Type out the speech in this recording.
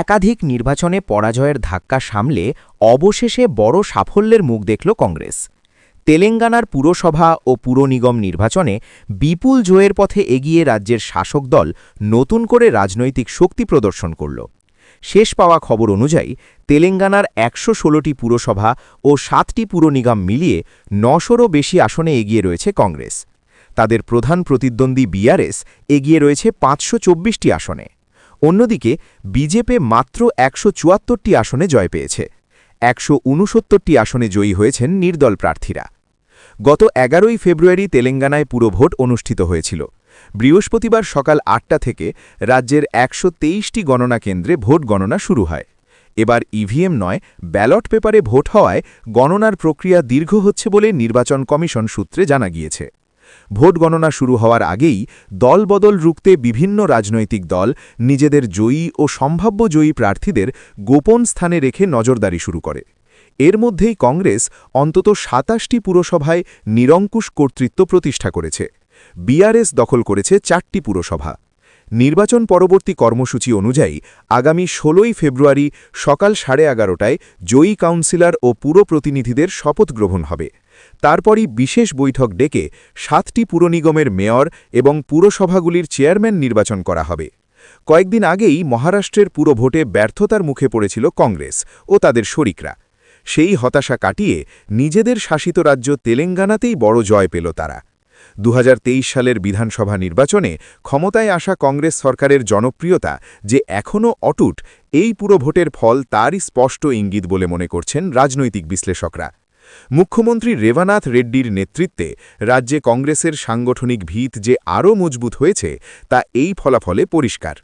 একাধিক নির্বাচনে পরাজয়ের ধাক্কা সামলে অবশেষে বড় সাফল্যের মুখ দেখল কংগ্রেস। তেলেঙ্গানার পুরসভা ও পুর নিগম নির্বাচনে বিপুল জয়ের পথে এগিয়ে রাজ্যের শাসক দল নতুন করে রাজনৈতিক শক্তি প্রদর্শন করল। শেষ পাওয়া খবর অনুযায়ী, তেলেঙ্গানার একশো পুরসভা ও সাতটি পুর নিগম মিলিয়ে নশোরও বেশি আসনে এগিয়ে রয়েছে কংগ্রেস। তাদের প্রধান প্রতিদ্বন্দ্বী বিআরএস এগিয়ে রয়েছে পাঁচশো আসনে। অন্যদিকে, বিজেপি মাত্র একশো আসনে জয় পেয়েছে। একশো উনসত্তরটি আসনে জয়ী হয়েছেন নির্দল প্রার্থীরা। গত এগারোই ফেব্রুয়ারি তেলেঙ্গানায় পুরো ভোট অনুষ্ঠিত হয়েছিল। বৃহস্পতিবার সকাল আটটা থেকে রাজ্যের একশো তেইশটি গণনা কেন্দ্রে ভোট গণনা শুরু হয়। এবার ইভিএম নয়, ব্যালট পেপারে ভোট হওয়ায় গণনার প্রক্রিয়া দীর্ঘ হচ্ছে বলে নির্বাচন কমিশন সূত্রে জানা গিয়েছে। ভোট গণনা শুরু হওয়ার আগেই দলবদল রুখতে বিভিন্ন রাজনৈতিক দল, নিজেদের জয়ী ও সম্ভাব্য জয়ী প্রার্থীদের গোপন স্থানে রেখে নজরদারি শুরু করে। এর মধ্যেই কংগ্রেস অন্তত সাতাশটি পুরসভায় নিরঙ্কুশ কর্তৃত্ব প্রতিষ্ঠা করেছে। বিআরএস দখল করেছে চারটি পুরসভা। নির্বাচন পরবর্তী কর্মসূচি অনুযায়ী আগামী ষোলোই ফেব্রুয়ারি সকাল সাড়ে এগারোটায় জয়ী কাউন্সিলর ও পুর প্রতিনিধিদের শপথ গ্রহণ হবে। তারপরই বিশেষ বৈঠক ডেকে সাতটি পুরনিগমের মেয়র এবং পুরসভাগুলির চেয়ারম্যান নির্বাচন করা হবে। কয়েকদিন আগেই মহারাষ্ট্রের পুরো ভোটে ব্যর্থতার মুখে পড়েছিল কংগ্রেস ও তাদের শরিকরা। সেই হতাশা কাটিয়ে নিজেদের শাসিত রাজ্য তেলেঙ্গানাতেই বড় জয় পেল তারা। দু হাজার তেইশ সালের বিধানসভা নির্বাচনে ক্ষমতায় আসা কংগ্রেস সরকারের জনপ্রিয়তা যে এখনও অটুট, এই পুরো ভোটের ফল তারই স্পষ্ট ইঙ্গিত বলে মনে করছেন রাজনৈতিক বিশ্লেষকরা। মুখ্যমন্ত্রী রেবানাথ রেড্ডির নেতৃত্বে রাজ্যে কংগ্রেসের সাংগঠনিক ভিত যে আরও মজবুত হয়েছে, তা এই ফলাফলে পরিষ্কার।